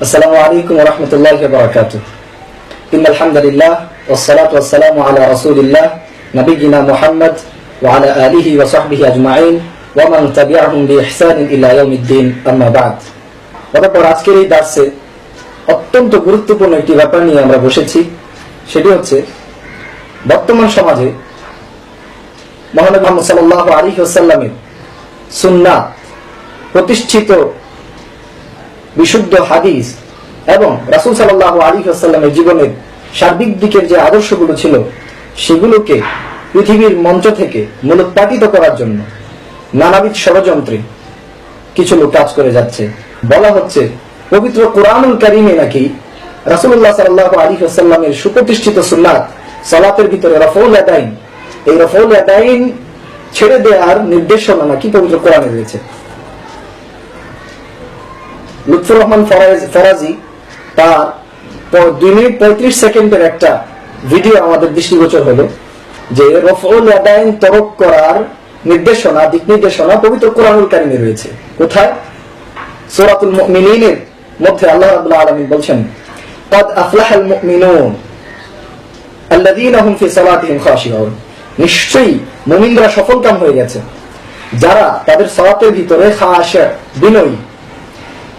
السلام عليكم ورحمة الله وبركاته إن الحمد لله والصلاة والسلام على رسول الله نبينا محمد وعلى آله وصحبه أجمعين ومن تبعهم بإحسان إلى يوم الدين أما بعد অতঃপর আজকের এই দার্সে অত্যন্ত গুরুত্বপূর্ণ একটি ব্যাপার নিয়ে আমরা বসেছি সেটি হচ্ছে বর্তমান সমাজে মহানবী মোহাম্মদ সাল্লাহ আলী ওসাল্লামের সুন্নাত প্রতিষ্ঠিত বিশুদ্ধ হাদিস এবং রাসুল সাল্লাহ আলী আসাল্লামের জীবনের সার্বিক দিকের যে আদর্শগুলো ছিল, সেগুলোকে পৃথিবীর মঞ্চ থেকে মূলোৎপাটিত করার জন্য নানাবিধ ষড়যন্ত্রে কিছু লোক কাজ করে যাচ্ছে। বলা হচ্ছে, পবিত্র কোরআনুল কারিমে নাকি রাসুল্লাহ সাল্লাহ আলী আসাল্লামের সুপ্রতিষ্ঠিত সুন্নাত সালাতের ভিতরে রফৌল আদাইন। এই রফৌল আদাইন ছেড়ে দেওয়ার নির্দেশনা নাকি পবিত্র কোরআনে রয়েছে। লুৎফুর রহমান ফরাজ- ফরাজি তার প- দুই মিনিট পঁয়ত্রিশ সেকেন্ডের একটা ভিডিও আমাদের দৃষ্টিগোচর হলো যে রফউল আদাইন তরক করার নির্দেশনা দিক নির্দেশনা পবিত্র কোরআনুল কারিমে রয়েছে কোথায় সূরাতুল মুমিনিনের মধ্যে আল্লাহ রাব্বুল আলামিন বলছেন قد أفلح المؤمنون الذين هم في صلاتهم خاشعون নিশ্চয়ই মুমিনরা সফলকাম হয়ে গেছে যারা তাদের সলাতের ভিতরে খাশা বিনয়ী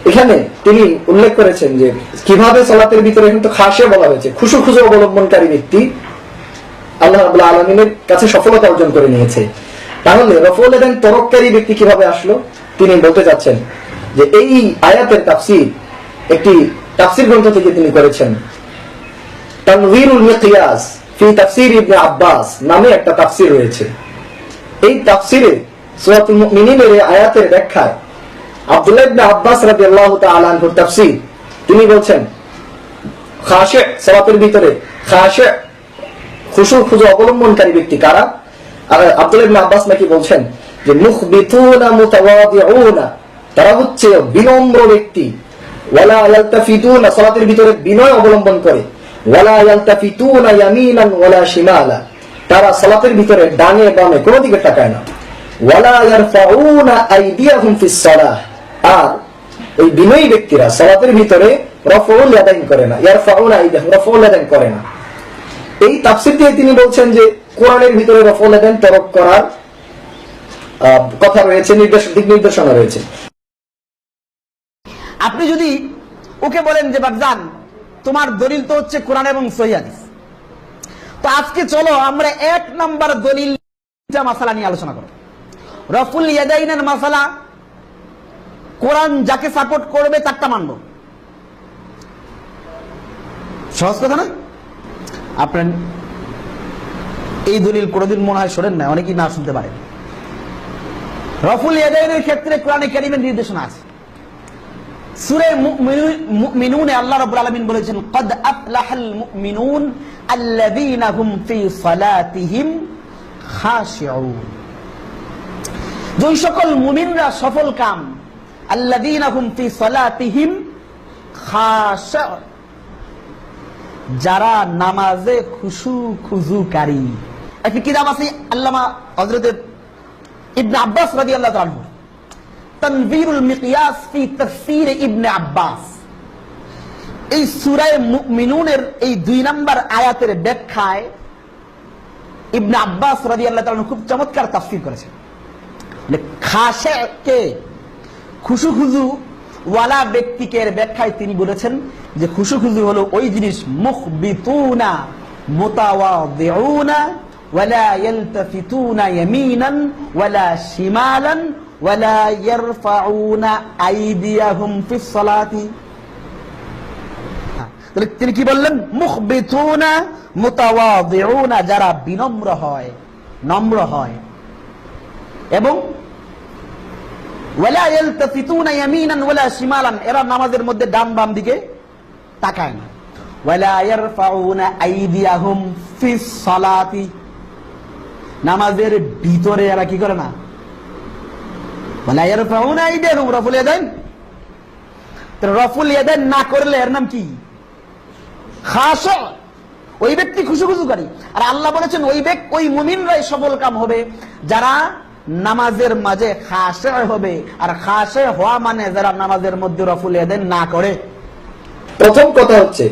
এখানে তিনি উল্লেখ করেছেন যে কীভাবে সলাতের ভিতরে কিন্তু খাসে বলা হয়েছে খুশু খুশু অবলম্বনকারী ব্যক্তি আল্লাহ রাবুল্লাহ আলমিনের কাছে সফলতা অর্জন করে নিয়েছে। তাহলে রফুল এদেন তরককারী ব্যক্তি কীভাবে আসলো? তিনি বলতে চাচ্ছেন যে এই আয়াতের তাফসির একটি তাফসির গ্রন্থ থেকে তিনি করেছেন। তানভীরুল মিকিয়াস ফি তাফসির ইবনে আব্বাস নামে একটা তাফসির রয়েছে। এই তাফসিরে সূরাতুল মুমিনিনের আয়াতের ব্যাখ্যায় আব্দুল্লাহ ইবনে আব্বাস রাদিয়াল্লাহু তাআলা তাফসীর। তিনি বলছেন সালাতের ভিতরে, খাশে খুশু অবলম্বনকারী ব্যক্তি কারা? আব্দুল্লাহ ইবনে আব্বাস নাকি বলছেন যে, মুখবিতুনা মুতাওয়াদিউনা, তারা হচ্ছে বিনম্র ব্যক্তি। ওয়ালা ইয়ালতাফিতুনা, সালাতের ভিতরে বিনয় অবলম্বন করে। ওয়ালা ইয়ালতাফিতুনা ইয়ামিনান ওয়ালা শিমালা, তারা সালাতের ভিতরে ডানে বামে কোনো দিকে তাকায় না। ওয়ালা ইয়ারফাউনা আইদিয়াহুম ফিস সালাহ আর ওই বিনয়ী ব্যক্তিরা সালাতের ভিতরে রফউল আদাইন করে না, ইয়ারফাউনা আইদিয়াহুম রফউল আদাইন করে না। এই তাফসীর দিয়ে তিনি বলছেন যে, কোরআনের ভিতরে রফউল আদাইন তরক করার কথা রয়েছে, নির্দেশ, দিক নির্দেশনা রয়েছে। আপনি যদি ওকে বলেন যে বাবজান তোমার দলিল তো হচ্ছে কোরআন এবং সহি হাদিস। তো আজকে চলো আমরা এক নাম্বার দলিল মাসালা নিয়ে আলোচনা করো রফুল ইয়াদাইনের মাসালা কোরআন যাকে সাপোর্ট করবে তারটা মানবো। সহজ কথা না? আপনার এই দলিল কোনোদিন মনে হয় শোনেন না, অনেকেই না শুনতে পারেন রফুল ইয়াদাইনের ক্ষেত্রে কোরআনে কারিমের নির্দেশনা আছে। সূরা আল্লাহ রাব্বুল বলেছেন, কদ আফলাহাল মুমিনুন আল্লাযীনা হুম ফি সালাতিহিম যেই সকল মুমিনরা সফল কাম যারা নামাজে খুশু খুজুকারী। একটি কিতাব আছে আল্লামা ইবনে আব্বাস আনহু। তনবীরুল মিকিয়াস ফি ইবনে আব্বাস। এই সূরায়ে মুমিনুনের এই দুই নাম্বার আয়াতের ব্যাখ্যায় ইবনে আব্বাস রাদিয়াল্লাহু তাআলা খুব চমৎকার তাফসীর করেছেন। মানে খাশে কে? খুশু খুজু ওয়ালা ব্যক্তিকে ব্যাখ্যায় তিনি বলেছেন যে খুশু খুজু হলো ওই জিনিস, মুখবিতুনা, মুতাওয়াদিউনা, ওয়ালা ইয়ালতাফিতুনা ইয়ামিনান, ওয়ালা শিমালান, ওয়ালা ইয়ারফাউনা আইদিয়াহুম ফিস সালাতি। তাহলে তিনি কি বললেন? যারা বিনম্র হয়, নম্র হয়। এবং ওয়ালা ইয়ালতাফিতুনা ইয়ামিনান ওয়ালা শিমালান এরা নামাজের মধ্যে ডান বাম দিকে তাকায় না। নামাজের ভিতরে এরা কি করে না? রফুল রফুল না করলে এর নাম কি? খাস। ওই ব্যক্তি খুশু খুশুকারী আর আল্লাহ বলেছেন, ওই ব্যক্তি, ওই মুমিনরাই সফল কাম হবে। যারা নামাজের মাঝে খাসে হবে। আর খাসে হওয়া মানে যারা নামাজের মধ্যে রফুল এদেন না করে। প্রথম কথা হচ্ছে,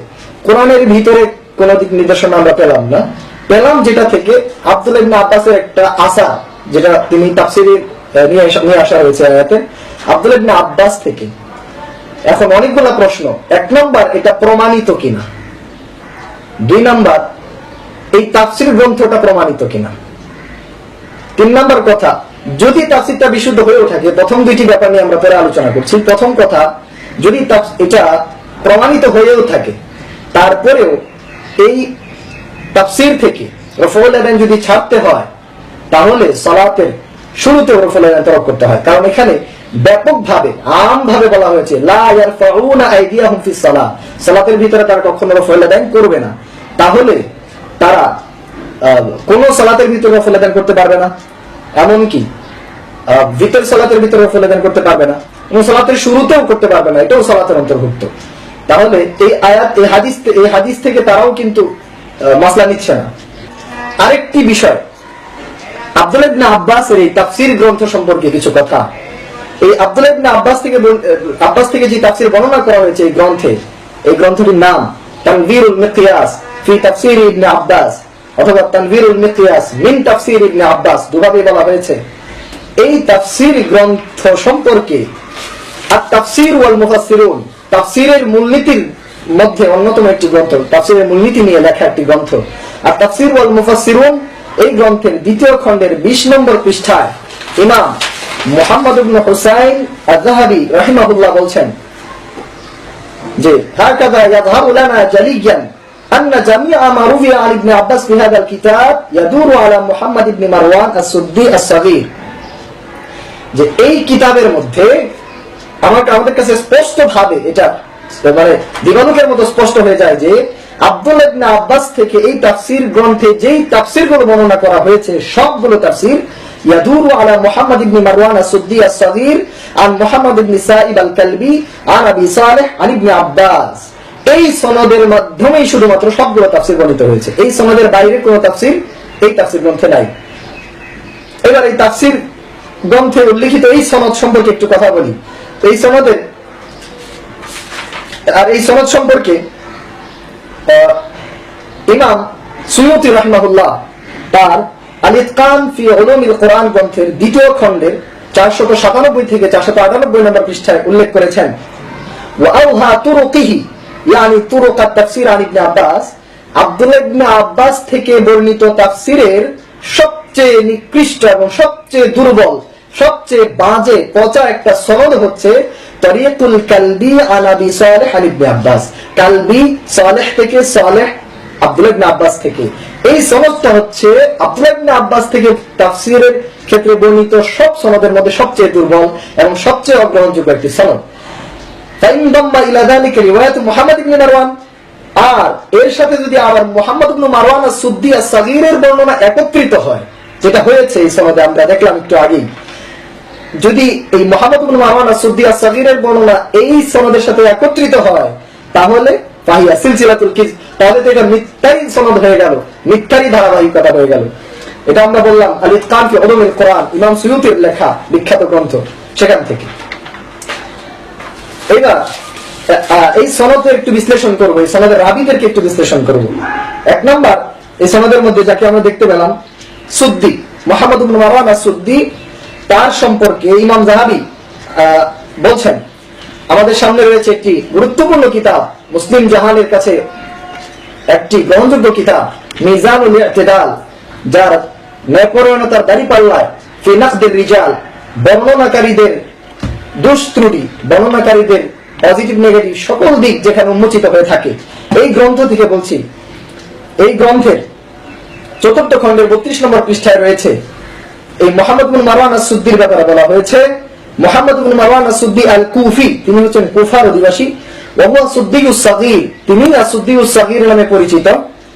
কোরআনের ভিতরে কোন দিক নির্দেশনা আমরা পেলাম না। পেলাম যেটা থেকে আব্দুল ইবনে আব্বাসের একটা আশা, যেটা তিনি তাফসিরে নিয়ে আসা হয়েছে আয়াতে। আব্দুল ইবনে আব্বাস থেকে। এখন অনেকগুলো প্রশ্ন। এক নম্বর, এটা প্রমাণিত কিনা? দুই নাম্বার, এই তাফসির গ্রন্থটা প্রমাণিত কিনা? তিন নাম্বার কথা যদি তাফসিরটা বিশুদ্ধ হয়েও থাকে প্রথম দুইটি ব্যাপার নিয়ে আমরা পরে আলোচনা করছি, প্রথম কথা, যদি এটা প্রমাণিত হয়েও থাকে, তারপরেও এই তাফসির থেকে রফুল আদান যদি ছাড়তে হয়, তাহলে সালাতের শুরুতে রফুল আদান তরক করতে হয়। কারণ এখানে ব্যাপকভাবে, আমভাবে বলা হয়েছে, লা ইয়ারফাউনা আইদিয়াহুম ফিস সালাহ সালাতের ভিতরে তারা কখনো রফুল আদান করবে না। তাহলে তারা কোন সালাতের ভিতরে রফুল আদান করতে পারবে না। এমনকি ভিতর সালাতের ভিতরে রফুল আদান করতে পারবে না, এবং সালাতের শুরুতেও করতে পারবে না, এটাও সালাতের অন্তর্ভুক্ত। তাহলে এই আয়াত, এই হাদিস এই হাদিস থেকে তারাও কিন্তু মাসলা নিচ্ছে না। আরেকটি বিষয়, আব্দুল ইবনে আব্বাসের এই তাফসির গ্রন্থ সম্পর্কে কিছু কথা। এই আব্দুল ইবনে আব্বাস থেকে আব্বাস থেকে যে তাফসির বর্ণনা করা হয়েছে এই গ্রন্থে, এই গ্রন্থটির নাম তানভীরুল মিকিয়াস ফি তাফসির ইবনে আব্বাস, অথবা তানভীরুল মিকিয়াস মিন তাফসির ইবনে আব্বাস দুভাবে বলা হয়েছে। এই তাফসির গ্রন্থ সম্পর্কে আর তাফসির ওয়াল মুফাসসিরুন তাফসিরের মূলনীতির মধ্যে অন্যতম একটি গ্রন্থ তাফসিরের মূলনীতি নিয়ে লেখা একটি গ্রন্থ আর তাফসির ওয়াল মুফাসসিরুন এই গ্রন্থের দ্বিতীয় খণ্ডের 20 নম্বর পৃষ্ঠায় ইমাম মুহাম্মদ ইবনে হুসাইন আয-যাহাবি রাহিমাহুল্লাহ বলছেন যে হাকাযা ইয়াযহারু লানা জালিয়ান أن جميع ما روي عن ابن عباس في هذا الكتاب يدور على محمد بن مروان السدي الصغير যে এই কিতাবের মধ্যে আমাকে, আমাদের কাছে স্পষ্ট ভাবে এটা মানে দিবালকের মতো স্পষ্ট হয়ে যায় যে আব্দুল ইবনে আব্বাস থেকে এই তাফসির গ্রন্থে যেই তাফসিরগুলো বর্ণনা করা হয়েছে, সবগুলো তাফসির এই সনদের মাধ্যমেই শুধুমাত্র সবগুলো তাফসির বর্ণিত হয়েছে। এই সনদের বাইরে কোনো তাফসির, এই তাফসির গ্রন্থে নাই। এবার এই তাফসির গ্রন্থে উল্লিখিত এই সনদ সম্পর্কে একটু কথা বলি। এই সনদের আর এই সনদ সম্পর্কে ইমাম সুয়ুতি রহমাহুল্লাহ তার আলিতকান ফি উলুমিল কোরআন গ্রন্থের দ্বিতীয় খণ্ডের চারশত সাতানব্বই থেকে চারশত আটানব্বই নম্বর পৃষ্ঠায় উল্লেখ করেছেন। ওয়াউহা তুরুকিহি, ইয়ানি তুরুকাত তাফসির আন আব্বাস। ইবনে আব্বাস থেকে বর্ণিত তাফসিরের সবচেয়ে নিকৃষ্ট এবং সবচেয়ে দুর্বল, সবচেয়ে বাজে, পচা একটা সনদ হচ্ছে কালবি আনাবি সালেহ আব্বাস। কালবি সালেহ থেকে, সালেহ আব্দুল ইবনে আব্বাস থেকে। এই সনদটা হচ্ছে আব্দুল ইবনে আব্বাস থেকে ক্ষেত্রে বর্ণিত সব সনদের মধ্যে সবচেয়ে দুর্বল এবং সবচেয়ে অগ্রহণযোগ্য একটি সনদ। ফাইনদাম্মা ইলা যালিকা ইবনে মারওয়ান। আর এর সাথে যদি আবার মোহাম্মদ ইবনে মারওয়ান আস-সুদ্দি আস-সাগীরের বর্ণনা একত্রিত হয় যেটা হয়েছে এই সনদে, আমরা দেখলাম একটু আগেই। যদি এই মারওয়ান as-সুদ্দি বর্ণনা এই সনদের সাথে একত্রিত হয়, তাহলে ফাহিয়া সিলসিলাতুল কিজ, তাহলে তো এটা সনদ হয়ে গেল ধারাবাহিকতা হয়ে গেল। এটা আমরা বললাম ফি কোরআন, ইমাম সুয়ুতির লেখা বিখ্যাত গ্রন্থ, সেখান থেকে। এবার এই সনদের একটু বিশ্লেষণ করব, এই সনদের রাবিদেরকে একটু বিশ্লেষণ করব। এক নম্বর, এই সনদের মধ্যে যাকে আমরা দেখতে পেলাম সুদ্দি, মোহাম্মদ মারওয়ান সুদ্দি, তার সম্পর্কে ইমাম জাহাবি বলছেন, আমাদের সামনে রয়েছে একটি গুরুত্বপূর্ণ কিতাব, মুসলিম জাহানের কাছে একটি গ্রহণযোগ্য কিতাব, মিজানুল ইতিদাল, যার ন্যায়পরায়ণতার দাড়ি পাল্লায় ফিনাকদের রিজাল, বর্ণনাকারীদের দোষ ত্রুটি বর্ণনাকারীদের পজিটিভ, নেগেটিভ সকল দিক যেখানে উন্মোচিত হয়ে থাকে। এই গ্রন্থ থেকে বলছি, এই গ্রন্থের চতুর্থ খন্ডের বত্রিশ নম্বর পৃষ্ঠায় রয়েছে। এই মোহাম্মদ বিন মারওয়ান আসুদ্দির ব্যাপারে বলা হয়েছে, মোহাম্মদ বিন মারওয়ান আসুদ্দি আল কুফি তিনি হচ্ছেন কুফার অধিবাসী, ওহুয়া সুদ্দি উসাগির তিনি আসুদ্দি নামে পরিচিত,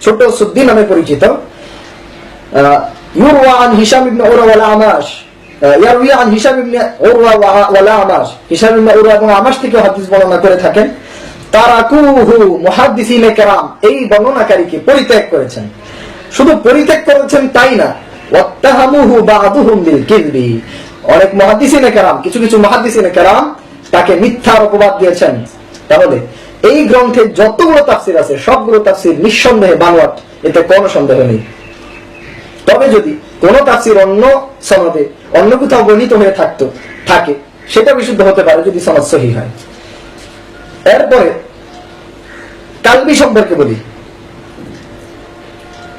ছোট সুদ্দি নামে পরিচিত। হিসাম ইবনে হিসাম ইবনে ওয়ালা হিসাম ইবনে এবং থেকে হাদিস বর্ণনা করে থাকেন। মুহাদ্দিসিনে কেরাম, এই বর্ণনাকারীকে পরিত্যাগ করেছেন। শুধু পরিত্যাগ করেছেন তাই না? ওয়াত্তাহামুহু বা'দুহুম বিল কিযবি অনেক মুহাদ্দিসিনে কেরাম, কিছু কিছু মুহাদ্দিসিনে কেরাম তাকে মিথ্যার অপবাদ দিয়েছেন। তাহলে এই গ্রন্থে যতগুলো তাফসির আছে, সবগুলো তাফসির নিঃসন্দেহে বানোয়াট, এতে কোনো সন্দেহ নেই। তবে যদি কোন তাফসির অন্য সনদে অন্য কোথাও গণিত হয়ে থাকতো, থাকে, সেটা বিশুদ্ধ হতে পারে যদি সনদ সহি হয়। এরপরে কালবি সম্পর্কে বলি।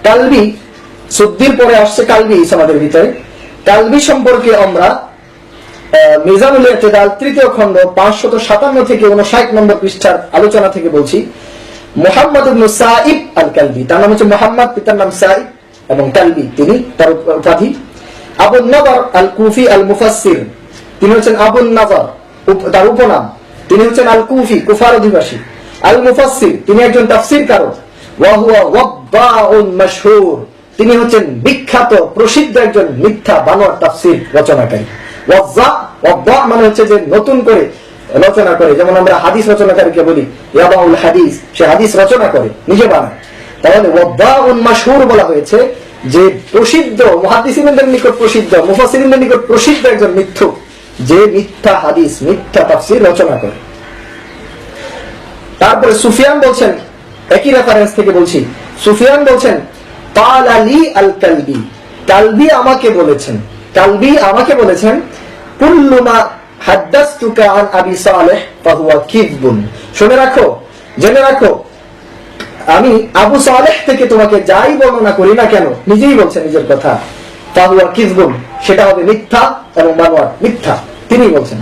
কালবি, সুদ্দির পরে আসছে কালবি সমাজের ভিতরে। কালবি সম্পর্কে আমরা মিজানুল তৃতীয় খণ্ড পাঁচশত সাতান্ন থেকে নম্বর পৃষ্ঠার আলোচনা থেকে বলছি। মোহাম্মদ সাইব আল কালবি তার নাম হচ্ছে মোহাম্মদ, পিতার নাম সাইব এবং কালবি, তিনি তার উপাধি। আবুল নবর আল কুফি আল মুফাসসির তিনি হচ্ছেন আবুল নবর তার উপনাম। তিনি হচ্ছেন আল কুফি কুফার অধিবাসী। আল মুফাসসির তিনি একজন তাফসির কারক তিনি হচ্ছেন বিখ্যাত, প্রসিদ্ধ একজন মিথ্যা বানোয়ার তাফসীর রচনাকারী। ওয়াজ্জা, ওয়াব্বা মানে হচ্ছে যে নতুন করে রচনা করে। যেমন আমরা হাদিস রচনাকারীকে বলি, ইয়াবাউল হাদিস, সে হাদিস রচনা করে, নিজে বানায়। তাহলে ওয়াব্বাউন মাশহুর বলা হয়েছে যে প্রসিদ্ধ, মুহাদ্দিসিনদের নিকট প্রসিদ্ধ, মুফাসসিরিনদের নিকট প্রসিদ্ধ একজন মিথ্যুক যে মিথ্যা হাদিস, মিথ্যা তাফসীর রচনা করে। তারপরে সুফিয়ান বলছেন একই রেফারেন্স থেকে বলছি। সুফিয়ান বলছেন আলী কালবি। কালবি আমাকে বলেছেন। কালবি আমাকে বলেছেন কুল্লুমা আন আবি সালেহ ফাহুয়া শুনে রাখো, জেনে রাখো, আমি আবু সালেহ থেকে তোমাকে যাই বর্ণনা করি না কেন, নিজেই বলছেন নিজের কথা। ফাহুয়া কিযবুন, সেটা হবে মিথ্যা এবং বানোয়ার মিথ্যা তিনি বলছেন।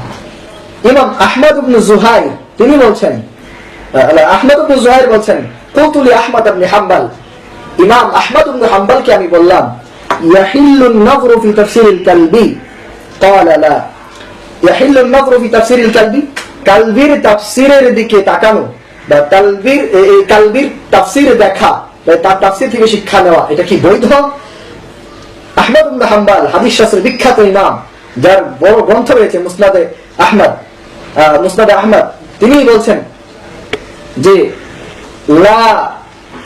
ইমাম আহমদ ইবনে জুহাইর, তিনি বলছেন আহমদ ইবনে জুহাইর বলছেন কুতুলি আহমদ ইবনে হাম্বাল। ইমাম আহমদ ইবনে হাম্বালকে আমি বললাম, ইয়াহিল্লু ফি কালবি? লা। ইয়াহিল্লু ফি কালবি? কালবির দিকে তাকানো। বা এই কালবির দেখা। বা তার তাফসীর থেকে শিক্ষা নেওয়া। এটা কি বৈধ? আহমদ ইবনে হাম্বল, হাদিস শাস্ত্রের বিখ্যাত ইমাম, যার বড় গ্রন্থ রয়েছে মুসনাদে আহমদ। মুসনাদে আহমদ। তিনি বলছেন যে লা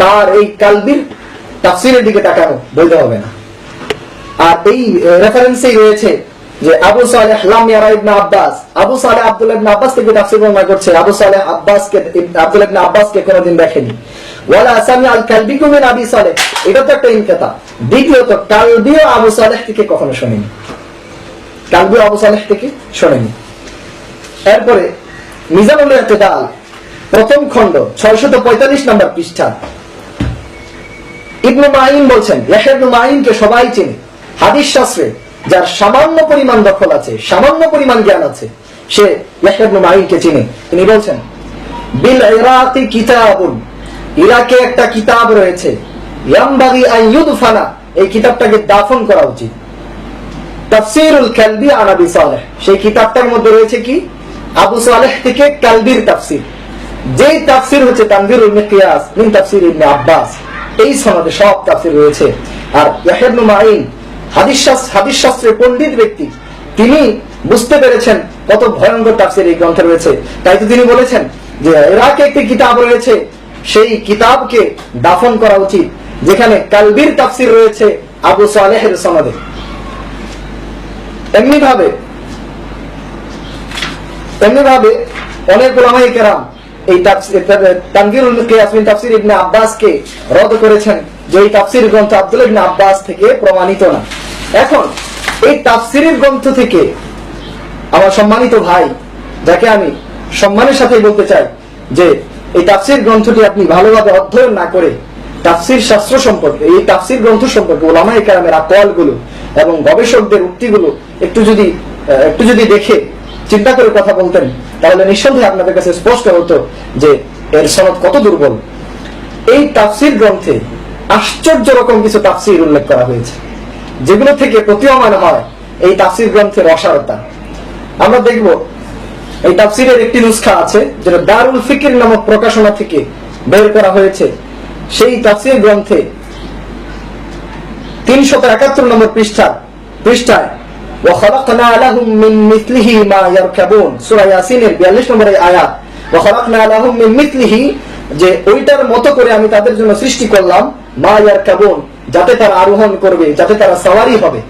তার এই কালবির তাফসিরের দিকে তাকানো বৈধ হবে না। আর এই রেফারেন্সেই রয়েছে যে আবু সালেহ আব্বাস, আবু সালেহ ইবনে আব্বাস থেকে তাফসীর বর্ণনা করছে, আবু সালেহ আব্বাসকে, আব্দুল্লাহ ইবনে আব্বাসকে কোনোদিন দেখেনি। ওয়ালা সামি আল কালবি কুমিন আবি সালেহ, এটা তো একটা ইনকাতা দ্বিতীয়ত, কালবিও আবু সালেহ থেকে কখনো শোনেনি। কালবিও আবু সালেহ থেকে শোনেনি। এরপরে মিজানুল প্রথম খণ্ড 645 নম্বর পৃষ্ঠা। ইবনু মাইন বলছেন, ইয়াহয়া ইবনু মাইনকে সবাই চেনে। হাদিস শাস্ত্রে, যার সামান্য পরিমাণ দখল আছে, সামান্য পরিমাণ জ্ঞান আছে, সে ইয়াহয়া ইবনু মাইনকে চিনে। তিনি বলছেন, বিল ইরাকি কিতাবুন। ইরাকে একটা কিতাব রয়েছে। ইয়ামবাগি আন ইউদফানা, এই কিতাবটাকে দাফন করা উচিত। তাফসিরুল কালবি আন সালেহ। সেই কিতাবটার মধ্যে রয়েছে কি? আবু সালেহ থেকে কালবির তাফসির। যেই তাফসির হচ্ছে তানভীরুল মিকিয়াস মিন তাফসির ইবনে আব্বাস, এই সনদে সব তাফসির রয়েছে। আর ইয়াহয়া ইবনে মাইন হাদিস হাদিস শাস্ত্রের পণ্ডিত ব্যক্তি, তিনি বুঝতে পেরেছেন কত ভয়ঙ্কর তাফসির এই গ্রন্থে রয়েছে। তাই তো তিনি বলেছেন যে ইরাকে একটি কিতাব রয়েছে, সেই কিতাবকে দাফন করা উচিত, যেখানে কালবির তাফসির রয়েছে আবু সালেহের সনদে। এমনি ভাবে এমনি ভাবে অনেক ওলামাই কেরাম এই তাফসির ইবনে আব্বাসকে রদ করেছেন যে এই তাফসির গ্রন্থ আব্দুল ইবনে আব্বাস থেকে প্রমাণিত না। এখন, এই তাফসিরের গ্রন্থ থেকে আমার সম্মানিত ভাই, যাকে আমি সম্মানের সাথে বলতে চাই, যে এই তাফসির গ্রন্থটি আপনি ভালোভাবে অধ্যয়ন না করে তাফসির শাস্ত্র সম্পর্কে, এই তাফসির গ্রন্থ সম্পর্কে ওলামাই কেরামের আকোয়ালগুলো এবং গবেষকদের উক্তিগুলো একটু যদি একটু যদি দেখে চিন্তা করে কথা বলতেন, তাহলে নিঃসন্দেহে আপনাদের কাছে স্পষ্ট হতো যে এর সনদ কত দুর্বল। এই তাফসির গ্রন্থে আশ্চর্য রকম কিছু তাফসির উল্লেখ করা হয়েছে। যেগুলো থেকে প্রতীয়মান হয় এই তাফসির গ্রন্থের অসারতা। আমরা দেখব, এই তাফসিরের একটি নুসখা আছে যেটা দারুল ফিকির নামক প্রকাশনা থেকে বের করা হয়েছে। সেই তাফসির গ্রন্থে তিনশত একাত্তর নম্বর পৃষ্ঠা পৃষ্ঠায় وخلقنا لهم من مثله ما يركبون সূরা ইয়াসিনের 42 নম্বরের আয়াত وخلقنا لهم من مثله যে ওইটার মতো করে আমি তাদের জন্য সৃষ্টি করলাম মা ইয়ারকাবুন যাতে তারা আরোহণ করবে যাতে তারা সওয়ারি হবে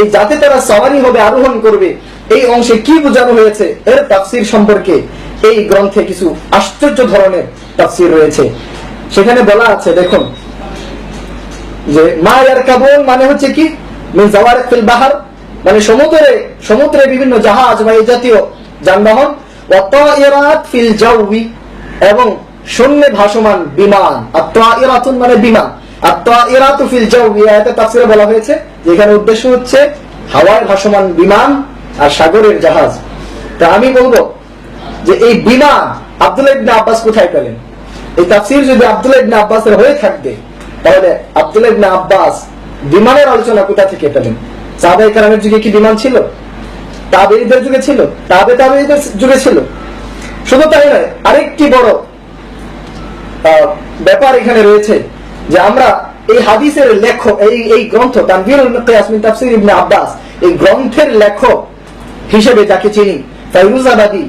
এই যাতে তারা সওয়ারি হবে আরোহণ করবে এই অংশে কি বোঝানো হয়েছে এর তাফসীর সম্পর্কে এই গ্রন্থে কিছু আশ্চর্য ধরনের তাফসির রয়েছে সেখানে বলা আছে দেখুন যে মায়ার কাবন মানে হচ্ছে কি মিন জাওয়ারিক ফিল বাহার মানে সমুদ্রে সমুদ্রে বিভিন্ন জাহাজ বা এই জাতীয় যানবাহন ফিল এবং শূন্যে ভাসমান বিমান। মানে বিমান। ফিল তাফসিরে বলা হয়েছে যে এখানে উদ্দেশ্য হচ্ছে হাওয়ায় ভাসমান বিমান আর সাগরের জাহাজ। তা আমি বলব যে এই বিমান আব্দুল্লাহ ইবনে আব্বাস কোথায় পেলেন? এই তাফসির যদি আব্দুল্লাহ ইবনে আব্বাসের হয়ে থাকবে তাহলে আব্দুল্লাহ ইবনে আব্বাস বিমানের আলোচনা কোথা থেকে পেলেন? যুগে কি বিমান ছিল? তাবেঈদের যুগে ছিল? তাবে তাবেঈদের যুগে ছিল? শুধু তাই নয়, আরেকটি বড় ব্যাপার এখানে রয়েছে যে আমরা এই হাদিসের লেখক, এই এই গ্রন্থ, তানভীরুল কিয়াস মিন তাফসীর ইবনে আব্বাস, এই গ্রন্থের লেখক হিসেবে যাকে চিনি ফাইরুজাবাদী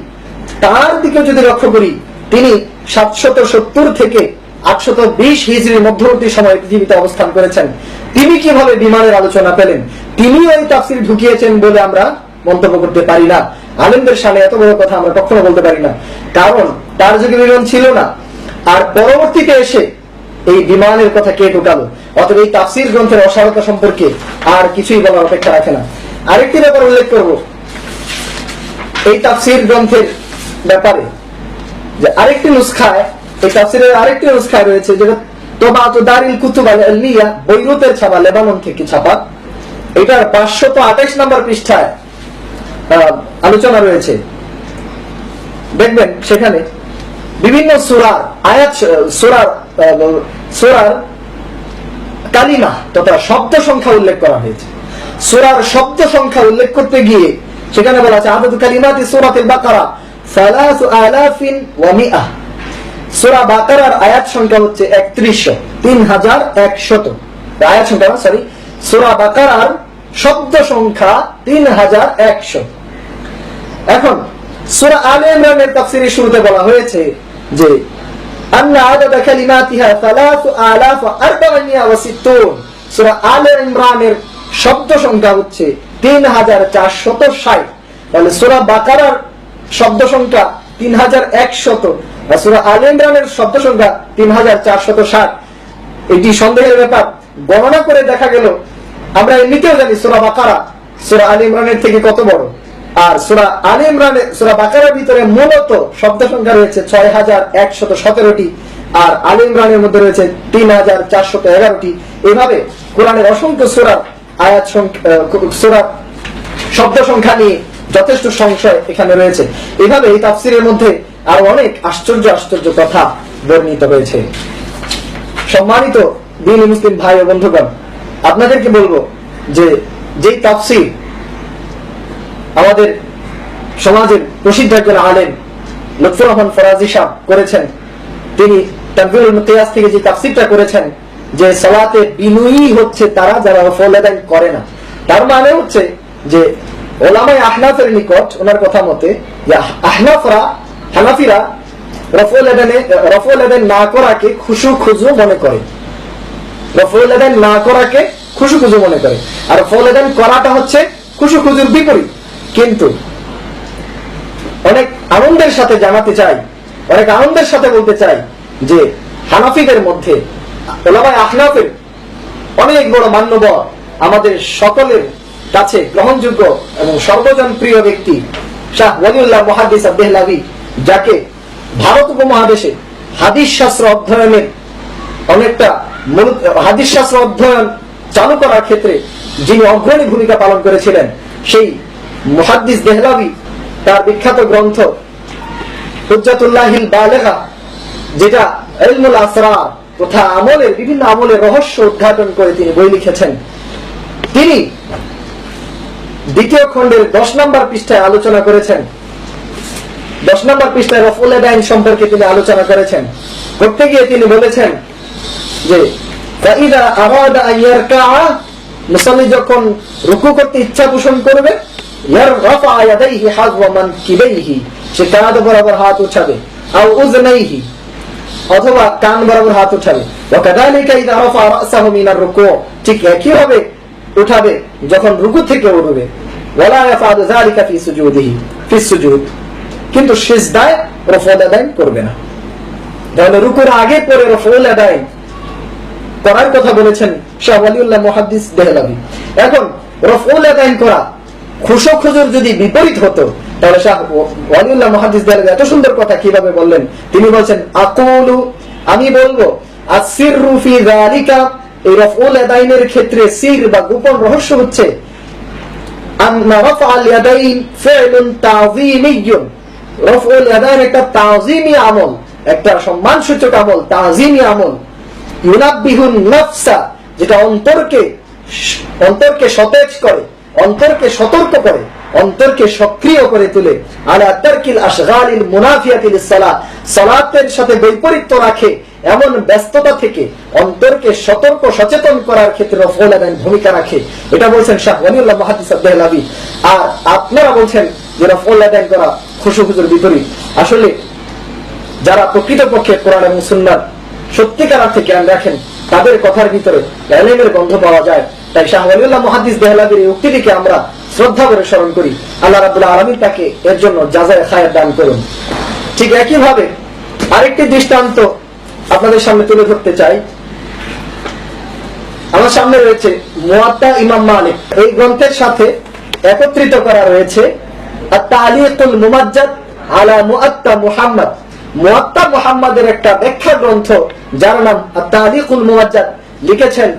তার দিকে যদি লক্ষ্য করি, তিনি সাতশত সত্তর থেকে আটশত বিশ হিজড়ির মধ্যবর্তী সময়ে পৃথিবীতে অবস্থান করেছেন। তিনি কীভাবে বিমানের আলোচনা পেলেন? তিনি ওই তাফসির ঢুকিয়েছেন বলে আমরা মন্তব্য করতে পারি না। আলেমদের সামনে এত বড় কথা আমরা কখনো বলতে পারি না। কারণ তার যুগে বিমান ছিল না। আর পরবর্তীতে এসে এই বিমানের কথা কে ঢুকালো? অতএব এই তাফসির গ্রন্থের অসারতা সম্পর্কে আর কিছুই বলার অপেক্ষা রাখে না। আরেকটি ব্যাপার উল্লেখ করব। এই তাফসির গ্রন্থের ব্যাপারে যে আরেকটি নুসখায় এই তাফসিরের আরেকটি নুসখায় রয়েছে যেটা তোবাত দারিল কুতুব আল ইলমিয়া বৈরুতের ছাপা, লেবানন থেকে ছাপা। এটার পাঁচশত আঠাশ নম্বর পৃষ্ঠায় আলোচনা রয়েছে। দেখবেন সেখানে বিভিন্ন সুরার আয়াত, সুরার সুরার কালিমা তথা শব্দ সংখ্যা উল্লেখ করা হয়েছে। সুরার শব্দ সংখ্যা উল্লেখ করতে গিয়ে সেখানে বলা আছে, আদত কালিমাতি সুরাতিল বাকারা সালাসু আলাফিন ওয়া মিআহ। সূরা বাকারার আয়াত সংখ্যা হচ্ছে 3100 3100 আয়াত সংখ্যা সরি সূরা বাকারার শব্দ সংখ্যা 3100 এখন, সূরা আলে ইমরানের তাফসীরের শুরুতে বলা হয়েছে যে, আন্না আদাদ কালিমাতিহা 3460 সূরা আলে ইমরানের শব্দ সংখ্যা হচ্ছে 3460 তাহলে সূরা বাকারার শব্দ সংখ্যা 3100 আর সূরা আলে ইমরানের শব্দ সংখ্যা 3460 এটি সন্দেহের ব্যাপার। গণনা করে দেখা গেল, আমরা এমনিতেও জানি বাকারা। আলে ইমরানের থেকে কত বড়? আর আলে ইমরানের ভিতরে মূলত শব্দ সংখ্যা রয়েছে ছয় হাজার একশত সতেরোটি আর আলে ইমরানের মধ্যে রয়েছে তিন হাজার চারশত এগারোটি। এভাবে কোরআনের অসংখ্য সূরা আয়াত সংখ্যা শব্দ সংখ্যা নিয়ে যথেষ্ট সংশয় এখানে রয়েছে। এভাবে এই তাফসিরের মধ্যে আরও অনেক আশ্চর্য আশ্চর্য কথা বর্ণিত হয়েছে। সম্মানিত দিন মুসলিম ভাই ও বন্ধুগণ, আপনাদেরকে বলব যে, যেই তাফসির আমাদের সমাজের প্রসিদ্ধ একজন আলেম লুৎফুর রহমান ফরাজি সাহ করেছেন, তিনি তাকবিরুল মুকিয়াস থেকে যে তাফসিরটা করেছেন যে সালাতে বিনয়ী হচ্ছে তারা যারা রফল আদায় করে না। তার মানে হচ্ছে যে ওলামাই আহনাফের নিকট ওনার কথা মতে, যে আহনাফরা হানাফিরা রফল আদানে রফল আদায় না করাকে খুশু খুজু মনে করে। রফল আদায় না করাকে খুশু খুজু মনে করে। আর রফল করাটা হচ্ছে খুশু খুজুর বিপরীত। কিন্তু অনেক আনন্দের সাথে জানাতে চাই, অনেক আনন্দের সাথে বলতে চাই যে হানাফিদের মধ্যে, ওলামায় আহনাফের অনেক বড় মান্যবর আমাদের সকলের কাছে গ্রহণযোগ্য এবং সর্বজন প্রিয় ব্যক্তি শাহ ওয়ালিউল্লাহ মহাদিস যাকে ভারত উপমহাদেশে হাদিস শাস্ত্র অধ্যয়নের অনেকটা হাদিস শাস্ত্র অধ্যয়ন চালু করার ক্ষেত্রে যিনি অগ্রণী ভূমিকা পালন করেছিলেন, সেই মুহাদ্দিস দেহলাভি, তার বিখ্যাত গ্রন্থ হুজ্জাতুল্লাহিল বালেগা, যেটা ইলমুল আসরার তথা আমলের বিভিন্ন আমলের রহস্য উদ্ঘাটন করে তিনি বই লিখেছেন। তিনি দ্বিতীয় খণ্ডের দশ নম্বর পৃষ্ঠায় আলোচনা করেছেন। দশ নম্বর পৃষ্ঠায় রফুল আইন সম্পর্কে তিনি আলোচনা করেছেন। করতে গিয়ে তিনি বলেছেন যে, ফাইদা আরাদা আন ইয়ারকাআ মুসাল্লি যখন রুকু করতে ইচ্ছা পোষণ করবে ইয়াদাইহি মানকিবাইহি, সে কাঁধ বরাবর হাত উঠাবে অথবা কান বরাবর হাত উঠাবে। ইযা রাফা রাসাহু মিনার রুকু, ঠিক একই ভাবে উঠাবে যখন রুকু থেকে উঠবে। ওয়ালা ইয়াফআলু যালিকা ফি সুজুদিহি ফি সুজুদ। কিন্তু সিজদায় রফল আদায় করবে না। তাহলে রুকুর আগে পরে রফল আদায় করার কথা বলেছেন শাহ ওয়ালিউল্লাহ মুহাদ্দিস দেহলাবি এখন রফউল আদায় করা খুশো খুজুর যদি বিপরীত হতো, তাহলে শাহ ওয়ালিউল্লাহ মুহাদ্দিস দেহলাবি এত সুন্দর কথা কীভাবে বললেন? তিনি বলছেন, আকুলু, আমি বলব, আসিররু ফি যালিকা, এই রফউল আদাইনের ক্ষেত্রে সির বা গোপন রহস্য হচ্ছে, আন্না রাফআল ইয়াদাইন ফি'লুন তাযীমিয়্যুন। একটা তাযীমি আমল, একটা আমল তাযীমি আমল। নাফসা, যেটা অন্তরকে অন্তরকে সতেজ করে, অন্তরকে সতর্ক করে, অন্তরকে সক্রিয় করে আলা তারকিল সালাত, সালাতের সাথে বৈপরীত্য রাখে, এমন ব্যস্ততা থেকে অন্তরকে সতর্ক, সচেতন করার ক্ষেত্রে রফল আদান ভূমিকা রাখে। এটা বলছেন শাহ ওয়ালিউল্লাহ মাহাদিস আব্দুল্লাহি আর আপনারা বলছেন যে রফল আদান করা খুশু খুশুর বিপরীত। আসলে, যারা প্রকৃতপক্ষে কোরআন এবং সুন্নার সত্যিকার অর্থে জ্ঞান রাখেন, তাদের কথার ভিতরে এলেমের গন্ধ পাওয়া যায়। তাই শাহ ওয়ালিউল্লাহ মহাদিস দেহলাবির এই উক্তিটিকে আমরা শ্রদ্ধা করে স্মরণ করি। আল্লাহ রাবুল্লাহ আলমী তাকে এর জন্য যাজায় খায়ের দান করুন। ঠিক একইভাবে আরেকটি দৃষ্টান্ত আপনাদের সামনে তুলে ধরতে চাই। আমার সামনে রয়েছে মুয়াত্তা ইমাম মালিক। এই গ্রন্থের সাথে একত্রিত করা রয়েছে তালিকুল মুমাজ্জাদ আলা মুআত্তা মুহাম্মদ। মুআত্তা মুহাম্মাদের একটা ব্যাখ্যা গ্রন্থ, যার নাম তালিকুল মুমাজ্জাদ, লিখেছেন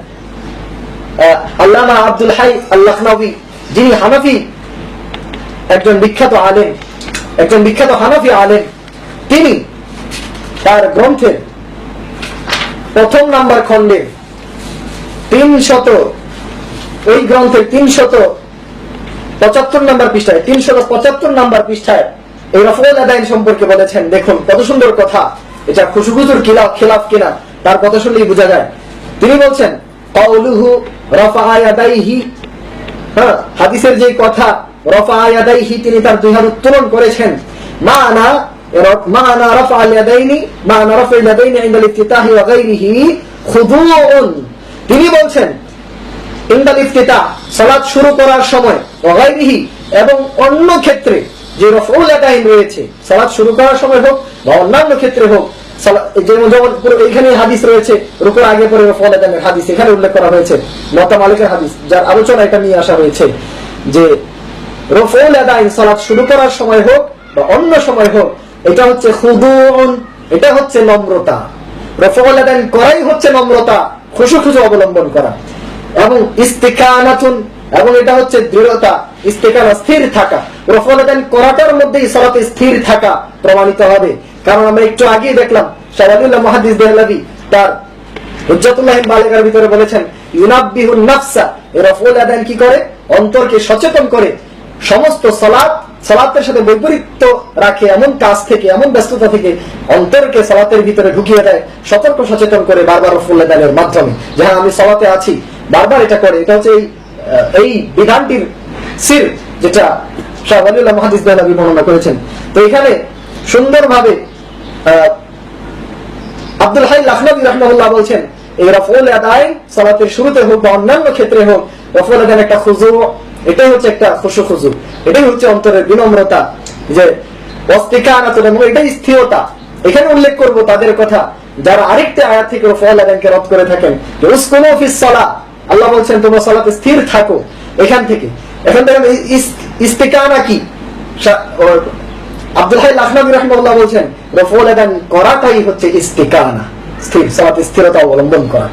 আল্লামা আব্দুল হাই আল্লাহ যিনি হানাফি, একজন বিখ্যাত আলেম, একজন বিখ্যাত হানাফি আলেম। তিনি তার গ্রন্থের প্রথম নাম্বার খণ্ডে তিন শত ওই গ্রন্থের তিন শত পঁচাত্তর নাম্বার পৃষ্ঠায় তিনশত পঁচাত্তর নাম্বার পৃষ্ঠায় এই রফল আদাইন সম্পর্কে বলেছেন, দেখুন, কত সুন্দর কথা। এটা খুশুখুজুর কিলা খেলাফ কিনা, তার কথা শুনলেই বোঝা যায়। তিনি বলছেন ইয়াদাইহি। হ্যাঁ হাদিসের যে কথা, রফাআ ইয়াদাইহি, তিনি তার দুই হাত উত্তোলন করেছেন। রফাআল ইয়াদাইনি, মানা রফাআল ইয়াদাইনি ইনদাল ইফতিতাহি ওয়া গায়রিহি খুদুউন। তিনি বলছেন ইন্দাল ইফতিতা সালাত শুরু করার সময়, ওয়াগাইরিহি এবং অন্য ক্ষেত্রে যে রফউল আদাইন রয়েছে সালাত শুরু করার সময় হোক বা অন্যান্য ক্ষেত্রে হোক যেমন যেমন হাদিস রয়েছে, রুকুর আগে পরে রফউল হাদিস, এখানে উল্লেখ করা হয়েছে মালিকের হাদিস, যার আলোচনা এটা নিয়ে আসা হয়েছে, যে রফউল শুরু করার সময় হোক বা অন্য সময় হোক, এটা হচ্ছে খুদুন এটা হচ্ছে নম্রতা। রফউল আদাইন করাই হচ্ছে নম্রতা খুশু খুশু অবলম্বন করা। এবং ইস্তিকানাতুন, এবং এটা হচ্ছে দৃঢ়তা, ইস্তিকানা, স্থির থাকা। রফলাদান করাটার মধ্যেই সালাতে স্থির থাকা প্রমাণিত হবে। কারণ আমরা একটু আগেই দেখলাম শাহাদুল্লাহ মহাদিস দেহলাবি তার হুজ্জাতুল্লাহ বালেগার ভিতরে বলেছেন, ইউনাব্বিহুন নাফসা রফুল আদান কি করে? অন্তরকে সচেতন করে সমস্ত সালাত, সালাতের সাথে বৈপরীত্য রাখে, এমন কাজ থেকে, এমন ব্যস্ততা থেকে অন্তরকে সালাতের ভিতরে ঢুকিয়ে দেয়, সতর্ক সচেতন করে বারবার রফুল আদানের মাধ্যমে। যে হ্যাঁ আমি সালাতে আছি বারবার এটা করে, এটা হচ্ছে এই এই বিধানটির সির যেটা শাহ ওয়ালিউল্লাহ মহাদিস দেহলাবি বর্ণনা করেছেন। তো এখানে সুন্দরভাবে আব্দুল হাই লাখনবী রহমাহুল্লাহ বলছেন, এই রফুল আদায় সালাতের শুরুতে হোক বা অন্যান্য ক্ষেত্রে হোক রফুল আদান একটা খুজু, এটাই হচ্ছে একটা খুশু খুজু। এটাই হচ্ছে অন্তরের বিনম্রতা, যে অস্তিকানাতুন এবং এটাই স্থিরতা। এখানে উল্লেখ করব তাদের কথা, যারা আরেকটা আয়াত থেকে রফুল আদানকে রদ করে থাকেন, যে উসকুনু ফিস সালাহ আল্লাহ বলছেন, তোমরা সালাতে স্থির থাকো এখান থেকে। এখান থেকে ইস- ইস্তিকানা কি? সা- ও- আব্দুল হাই লাখনবী রহমাল্লাহ বলছেন রফুল আদান করাটাই হচ্ছে ইস্তিকানা, স্থির, সালাতে স্থিরতা অবলম্বন করা।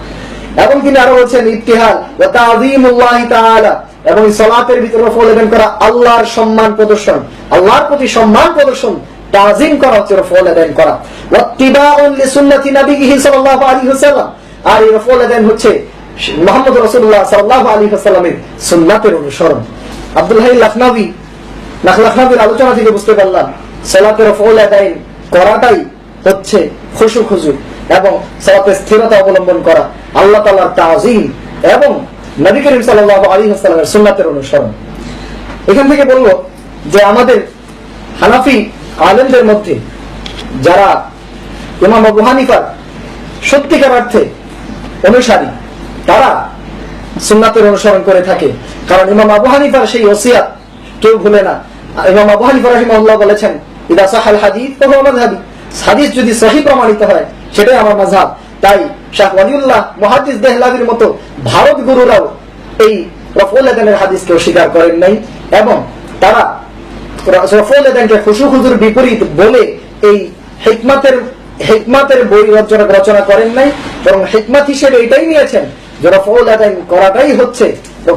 এবং তিনি আরও বলছেন ইতিহাল ওয়া তাযীমুল্লাহি তাআলা, এবং সালাতের ভিতরে রফুল আদান করা আল্লাহর সম্মান প্রদর্শন। আল্লাহর প্রতি সম্মান প্রদর্শন, তাজিম করা হচ্ছে রফুল আদান করা। ওয়াত্তিবাউন লিসুন্নতি নবিহি সাল্লাল্লাহু আলাইহি ওয়াসাল্লাম। আর এই রফুল আদান হচ্ছে মোহাম্মদ রাসূলুল্লাহ সাল্লাল্লাহু আলাইহি ওয়াসাল্লামের সুন্নাতের অনুসরণ। আব্দুল হাই লাখনবী লাখলাখনাবির আলোচনা থেকে বুঝতে পারলাম, সালাতের রফউল আদাইন করাটাই হচ্ছে খুশু খুশু এবং সালাতের স্থিরতা অবলম্বন করা আল্লাহ তাআলার তাজিম এবং নবী করিম সাল্লাল্লাহু আলাইহি ওয়াসাল্লামের সুন্নাতের অনুসরণ। এখান থেকে বলব যে আমাদের হানাফি আলেমদের মধ্যে যারা ইমাম আবু হানিফার সত্যিকার অর্থে অনুসারী তারা সুন্নাতের অনুসরণ করে থাকে। কারণ ইমাম আবু হানিফার সেই ওসিয়াত কেউ ভুলে না। ইমাম আবু হানিফা রহিমাহুল্লাহ বলেছেন, ইদা সাহাল হাদিস তো মাযহাবি। হাদিস যদি সহি প্রমাণিত হয়, সেটাই আমার মাযহাব। তাই শাহ ওয়ালিউল্লাহ মুহাদ্দিস দেহলাভির মতো ভারত গুরুরাও এই রফউল আদানের হাদিসকে অস্বীকার করেন নাই এবং তারা রফউল আদানকে খুশু খুজুর বিপরীত বলে এই হিকমাতের হিকমাতের বই রচনা রচনা করেন নাই। বরং হিকমাত হিসেবে এটাই নিয়েছেন যে রফউল আদান করাটাই হচ্ছে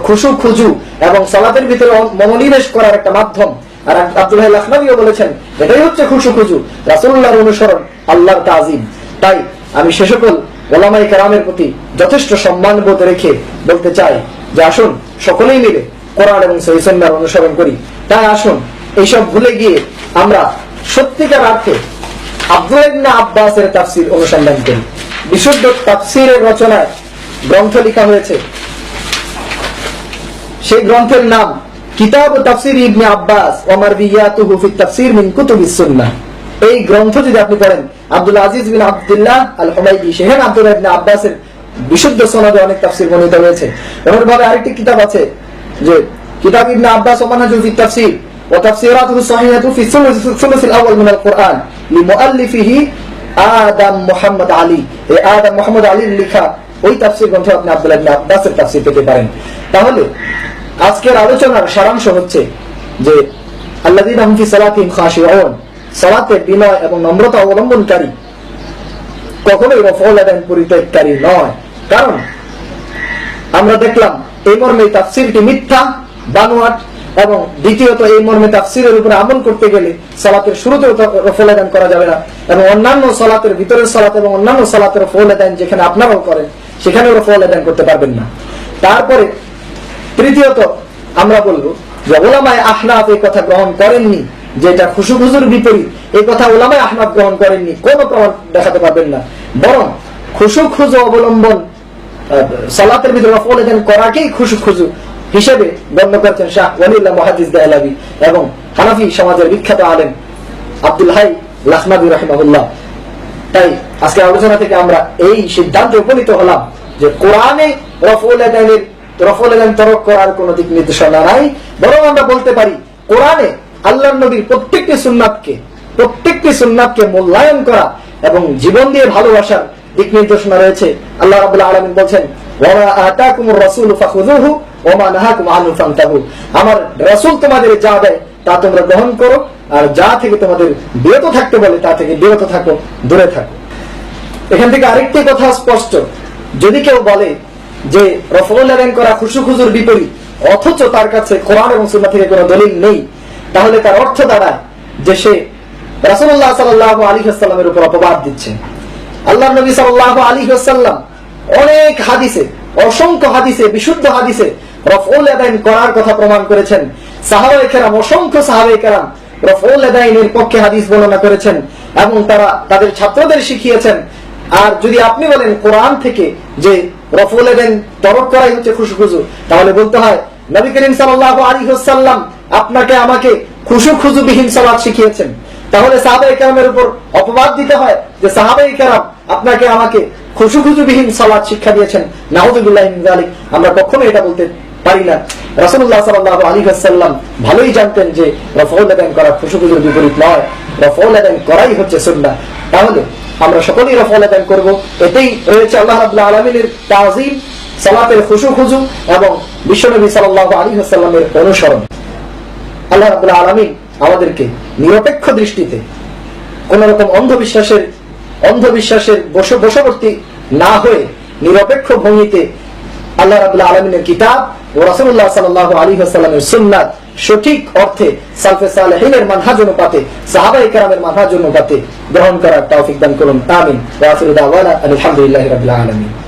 খুশু খুজু এবং সালাতের ভিতরে মনোনিবেশ করার একটা মাধ্যম। আর আব্দুল্লাহ লখনবীও বলেছেন, এটাই হচ্ছে খুশু খুজু, রাসূলুল্লাহর অনুসরণ, আল্লাহর তাজিম। তাই আমি সে সকল ওলামাই কেরামের প্রতি যথেষ্ট সম্মান বোধ রেখে বলতে চাই যে আসুন, সকলেই মিলে কোরআন এবং সহিসন্নার অনুসরণ করি। তাই আসুন, এইসব ভুলে গিয়ে আমরা সত্যিকার অর্থে আব্দুল আব্বাসের তাফসির অনুসন্ধান করি। বিশুদ্ধ তাফসিরের রচনায় গ্রন্থ লেখা হয়েছে। সেই গ্রন্থের নাম কিতাব তাফসির ইবনে আব্বাস ওমর বিয়াতুহু ফি তাফসির মিন কুতুবিস সুন্নাহ। এই গ্রন্থ যদি আপনি পড়েন, আব্দুল আজিজ বিন আব্দুল্লাহ আল হুমাইদি সেখানে আব্দুল্লাহ ইবনে আব্বাসের বিশুদ্ধ সনদে অনেক তাফসির বর্ণিত রয়েছে এমন ভাবে আরেকটি কিতাব আছে যে কিতাব ইবনে আব্বাস ওয়া মানহাজুল ফি তাফসির ওয়া তাফসিরাতুহু সাহিহাতু ফি সুলুসিল আউয়াল মিনাল কুরআন। লিমুআল্লিফিহি আদম মুহাম্মদ আলী। এই আদম মুহাম্মদ আলীর লেখা ওই তাফসির গ্রন্থে আপনি ইবনে আব্বাসের তাফসির পেতে পারেন। তাহলে, আজকের আলোচনার সারাংশ হচ্ছে যে, আল্লাযীনা হুম ফি সালাতিহিম খাশিউন সালাতে বিনয় এবং নম্রতা অবলম্বনকারী কখনোই রফল আদান পরিত্যাগকারী নয়। কারণ, আমরা দেখলাম এই মর্মে তাফসিরটি মিথ্যা, বানোয়াট এবং দ্বিতীয়ত এই মর্মে তাফসিরের উপরে আমল করতে গেলে সালাতের শুরুতেও আদান করা যাবে না। এবং অন্যান্য সালাতের ভিতরের সালাত এবং অন্যান্য সালাতের রফল আদান যেখানে আপনারাও করেন সেখানেও রফল আদান করতে পারবেন না। তারপরে তৃতীয়ত আমরা বলব যে ওলামায় আহনাফ এই কথা গ্রহণ করেননি, যে এটা খুশু খুজুর বিপরীত, এই কথা ওলামায় আহনাফ গ্রহণ করেননি, কোন প্রমাণ দেখাতে পারবেন না। বরং খুশু খুজু অবলম্বন সালাতের ভিতরে রফল আদান করাকেই খুশু খুজু হিসেবে গণ্য করছেন শাহ ওয়ালিউল্লাহ মুহাদ্দিস দেহলাবি এবং হানাফি সমাজের বিখ্যাত আলেম আব্দুল হাই লাখনাবি রাহিমাহুল্লাহ। তাই আজকে আলোচনা থেকে আমরা এই সিদ্ধান্তে উপনীত হলাম যে কোরআনে রফুল আদানের রফুল আদান তরক করার কোন দিক নির্দেশনা নাই। বরং আমরা বলতে পারি, কোরআনে আল্লাহ নবীর প্রত্যেকটি সুন্নাতকে প্রত্যেকটি সুন্নাতকে মূল্যায়ন করা এবং জীবন দিয়ে ভালোবাসার দিক নির্দেশনা রয়েছে। আল্লাহ রাবুল্লাহ আলমিন বলছেন আমার রসুল তোমাদের যা দেয় তা তোমরা গ্রহণ করো, আর যা থেকে তোমাদের বিরত থাকতে বলে, তা থেকে বিরত থাকো, দূরে থাকো। এখান থেকে আরেকটি কথা স্পষ্ট। যদি কেউ বলে যে রফল আদান করা খুশু খুজুর বিপরীত, অথচ তার কাছে কোরআন এবং সুন্নাহ থেকে কোনো দলিল নেই, তাহলে তার অর্থ দাঁড়ায় যে সে রাসূলুল্লাহ সাল্লাল্লাহু আলাইহি ওয়াসাল্লামের উপর অপবাদ দিচ্ছে। আল্লাহ নবী সাল্লাল্লাহু আলাইহি ওয়াসাল্লাম অনেক হাদিসে, অসংখ্য হাদিসে, বিশুদ্ধ হাদিসে রফউল আদান করার কথা প্রমাণ করেছেন। সাহাবায়ে কেরাম অসংখ্য সাহাবায়ে কেরাম রফউল আদাইনের পক্ষে হাদিস বর্ণনা করেছেন এবং তারা তাদের ছাত্রদের শিখিয়েছেন। আর যদি আপনি বলেন কোরআন থেকে যে রফুল তরক করাই হচ্ছে খুশু খুশু তাহলে বলতে হয়, নবী করিম সাল্লাহ আলী সাল্লাম আপনাকে আমাকে খুশু খুজু বিহীন সালাদ শিখিয়েছেন। তাহলে সাহাবাই কেরামের উপর অপবাদ দিতে হয় যে সাহাবাই কেরাম আপনাকে আমাকে খুশু খুজু বিহীন সালাদ শিক্ষা দিয়েছেন নাহুদুল্লাহ আমরা কখনো এটা বলতে পারি না। রাসুল্লাহ সাল্লাহ আলী সাল্লাম ভালোই জানতেন যে রফউল এবেন করা খুজুর বিপরীত নয়, রফউল এবেন করাই হচ্ছে সুন্না তাহলে আমরা সকলেই রফল আদান করব। এতেই রয়েছে আল্লাহ রাব্বুল আলামিনের তাজিম, সালাতের খুশু খুজু এবং বিশ্বনবী সাল্লাল্লাহু আলাইহি ওয়াসাল্লামের অনুসরণ। আল্লাহ রাব্বুল আলামিন আমাদেরকে নিরপেক্ষ দৃষ্টিতে কোন রকম অন্ধবিশ্বাসের অন্ধবিশ্বাসের বশ- বশবর্তী না হয়ে নিরপেক্ষ ভঙ্গিতে আল্লাহ রাবুল্লাহ আলমিনের কিতাব ও রাসুল্লাহ সাল্লাহ আলী হাসালামের সুন্নাত সঠিক অর্থে সালফে সালেহিনের মানহাজ অনুপাতে সাহাবাই কেরামের মানহাজ অনুপাতে গ্রহণ করার তৌফিক দান করুন। আমিন। ওয়া আখিরু দাওয়ানা আলহামদুলিল্লাহি রাব্বিল